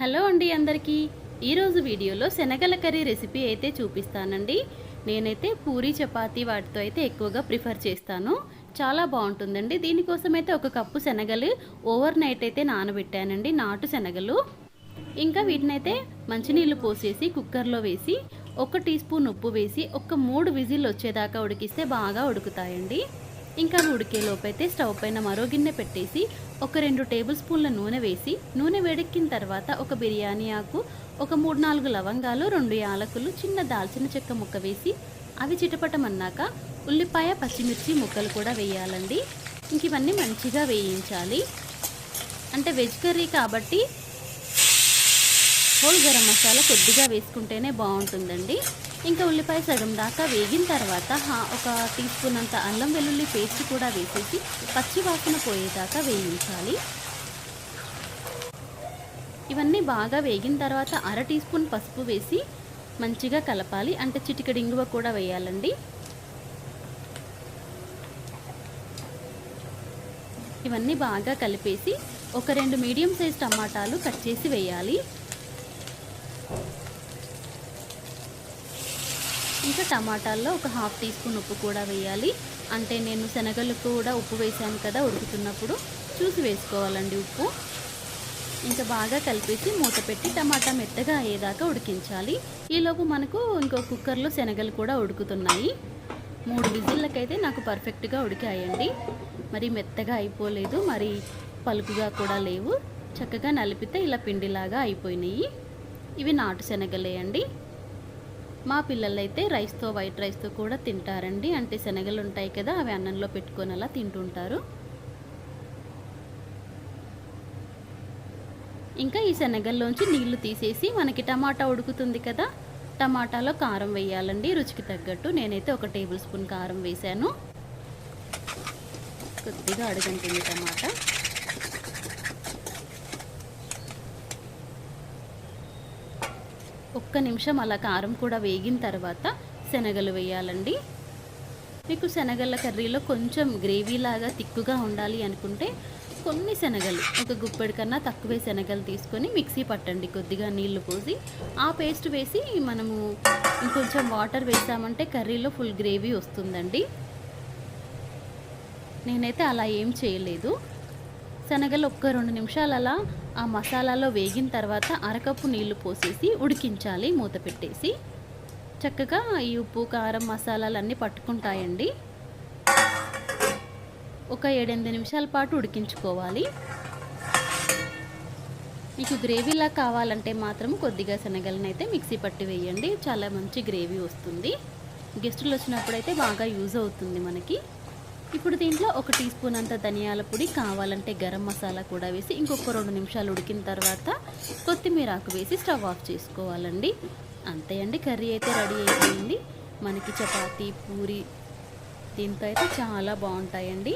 Hello అండి అందరికీ. ఈరోజు వీడియోలో శనగల కర్రీ రెసిపీ అయితే చూపిస్తానండి. నేనైతే పూరి చపాతీ వాటితో అయితే ఎక్కువగా ప్రిఫర్ చేస్తాను. చాలా బాగుంటుందండి. దీనికోసం అయితే ఒక కప్పు శనగలు ఓవర్ నైట్ అయితే నానబెట్టానండి. నాటు శనగలు. ఇంకా వీటినైతే మంచినీళ్ళు పోసేసి కుక్కర్లో వేసి ఒక టీ స్పూన్ ఉప్పు వేసి ఒక మూడు విజిల్ వచ్చేదాకా ఉడికిస్తే బాగా ఉడుకుతాయండి. ఇంకా అవి అయితే స్టవ్ పైన మరో గిన్నె పెట్టేసి ఒక రెండు టేబుల్ స్పూన్ల నూనె వేసి నూనె వేడెక్కిన తర్వాత ఒక బిర్యానీ ఆకు ఒక మూడు నాలుగు లవంగాలు రెండు యాలకులు చిన్న దాల్చిన చెక్క ముక్క వేసి అవి చిటపటమన్నాక ఉల్లిపాయ పచ్చిమిర్చి ముక్కలు కూడా వేయాలండి. ఇంక ఇవన్నీ మంచిగా వేయించాలి. అంటే వెజ్ కర్రీ కాబట్టి హోల్ గరం మసాలా కొద్దిగా వేసుకుంటేనే బాగుంటుందండి. ఇంకా ఉల్లిపాయ సగం దాకా వేగిన తర్వాత ఒక టీ స్పూన్ అంత అల్లం వెల్లుల్లి పేస్ట్ కూడా వేసేసి పచ్చి వాసన పోయేదాకా వేయించాలి. ఇవన్నీ బాగా వేగిన తర్వాత అర టీ స్పూన్ పసుపు వేసి మంచిగా కలపాలి. అంటే చిటికెడు ఇంగువ కూడా వేయాలండి. ఇవన్నీ బాగా కలిపేసి ఒక రెండు మీడియం సైజ్ టమాటాలు కట్ చేసి వేయాలి. ఇంకా టమాటాల్లో ఒక హాఫ్ టీ స్పూన్ ఉప్పు కూడా వేయాలి. అంటే నేను శనగలు కూడా ఉప్పు వేసాను కదా ఉడుకుతున్నప్పుడు. చూసి వేసుకోవాలండి ఉప్పు. ఇంకా బాగా కలిపేసి మూత పెట్టి టమాటా మెత్తగా అయ్యేదాకా ఉడికించాలి. ఈలోపు మనకు ఇంకో కుక్కర్లో శనగలు కూడా ఉడుకుతున్నాయి. మూడు విజిల్లకైతే నాకు పర్ఫెక్ట్గా ఉడికాయండి. మరి మెత్తగా అయిపోలేదు. మరి పలుకుగా కూడా లేవు. చక్కగా నలిపితే ఇలా పిండిలాగా అయిపోయినాయి. ఇవి నాటు శనగలే అండి మా పిల్లలైతే రైస్తో వైట్ రైస్తో కూడా తింటారండి. అంటే శనగలు ఉంటాయి కదా అవి అన్నంలో పెట్టుకొని అలా తింటుంటారు. ఇంకా ఈ శనగల్లోంచి నీళ్ళు తీసేసి మనకి టమాటా ఉడుకుతుంది కదా టమాటాలో కారం వేయాలండి. రుచికి తగ్గట్టు నేనైతే ఒక టేబుల్ స్పూన్ కారం వేశాను. కొద్దిగా అడుగంటుంది టమాటా. ఒక్క నిమిషం అలా కారం కూడా వేగిన తర్వాత శనగలు వేయాలండి. మీకు శనగల కర్రీలో కొంచెం గ్రేవీ లాగా తిక్కుగా ఉండాలి అనుకుంటే కొన్ని శనగలు ఒక గుప్పెడు కన్నా తక్కువే శనగలు తీసుకొని మిక్సీ పట్టండి. కొద్దిగా నీళ్ళు పోసి ఆ పేస్ట్ వేసి మనము ఇంకొంచెం వాటర్ వేసామంటే కర్రీలో ఫుల్ గ్రేవీ వస్తుందండి. నేనైతే అలా ఏం చేయలేదు. శనగలు ఒక్క రెండు నిమిషాలు అలా ఆ మసాలాలో వేగిన తర్వాత అరకప్పు నీళ్ళు పోసేసి ఉడికించాలి మూత పెట్టేసి. చక్కగా ఈ ఉప్పు కారం మసాలాలు అన్నీ పట్టుకుంటాయండి. ఒక ఏడెనిమిది నిమిషాల పాటు ఉడికించుకోవాలి. మీకు గ్రేవీలా కావాలంటే మాత్రం కొద్దిగా శనగలను అయితే మిక్సీ పట్టి వేయండి. చాలా మంచి గ్రేవీ వస్తుంది. గెస్టులు వచ్చినప్పుడైతే బాగా యూజ్ అవుతుంది మనకి. ఇప్పుడు దీంట్లో ఒక టీ స్పూన్ అంత ధనియాల పొడి కావాలంటే గరం మసాలా కూడా వేసి ఇంకొక రెండు నిమిషాలు ఉడికిన తర్వాత కొత్తిమీర ఆకు వేసి స్టవ్ ఆఫ్ చేసుకోవాలండి. అంతే అండి కర్రీ అయితే రెడీ అయిపోయింది. మనకి చపాతీ పూరి దీంతో అయితే చాలా బాగుంటాయండి.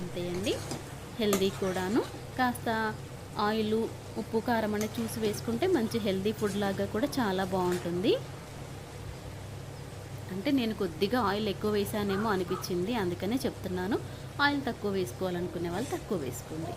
అంతే అండి హెల్దీ కూడాను. కాస్త ఆయిల్ ఉప్పు కారం అనేది చూసి వేసుకుంటే మంచి హెల్దీ ఫుడ్ లాగా కూడా చాలా బాగుంటుంది. అంటే నేను కొద్దిగా ఆయిల్ ఎక్కువ వేసానేమో అనిపించింది అందుకనే చెప్తున్నాను. ఆయిల్ తక్కువ వేసుకోవాలనుకునే వాళ్ళు తక్కువ వేసుకోండి.